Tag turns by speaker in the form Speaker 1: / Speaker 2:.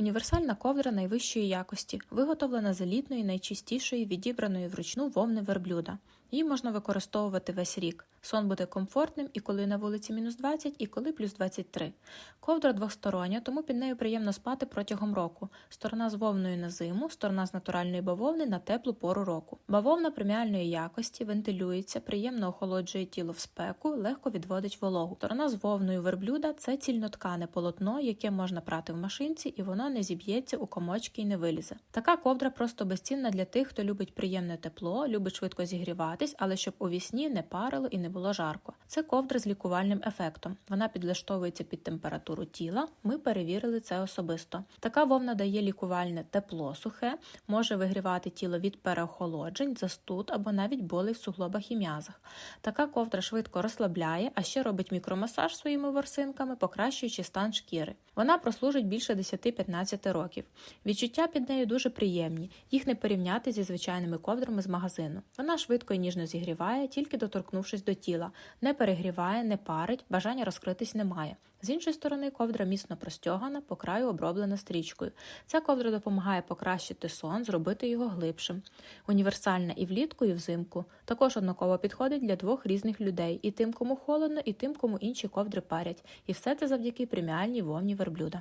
Speaker 1: Універсальна ковдра найвищої якості, виготовлена з елітної, найчистішої, відібраної вручну вовни верблюда. Її можна використовувати весь рік. Сон буде комфортним і коли на вулиці мінус 20, і коли плюс 23. Ковдра двостороння, тому під нею приємно спати протягом року. Сторона з вовною на зиму, сторона з натуральної бавовни на теплу пору року. Бавовна преміальної якості вентилюється, приємно охолоджує тіло в спеку, легко відводить вологу. Сторона з вовною верблюда це цільноткане полотно, яке можна прати в машинці, і воно не зіб'ється у комочки і не вилізе. Така ковдра просто безцінна для тих, хто любить приємне тепло, любить швидко зігріватись, але щоб у вісні не парило і не було жарко. Це ковдра з лікувальним ефектом. Вона підлаштовується під температуру тіла. Ми перевірили це особисто. Така вовна дає лікувальне тепло сухе, може вигрівати тіло від переохолоджень, застуд або навіть болей в суглобах і м'язах. Така ковдра швидко розслабляє, а ще робить мікромасаж своїми ворсинками, покращуючи стан шкіри. Вона прослужить більше 10-15 років. Відчуття під нею дуже приємні, їх не порівняти зі звичайними ковдрами з магазину. Вона швидко і ніжно зігріває, тільки доторкнувшись до тіла, не перегріває, не парить, бажання розкритись немає. З іншої сторони, ковдра міцно простягана, по краю оброблена стрічкою. Ця ковдра допомагає покращити сон, зробити його глибшим. Універсальна і влітку, і взимку. Також однаково підходить для двох різних людей: і тим, кому холодно, і тим, кому інші ковдри парять. І все це завдяки преміальній вовні верблюда.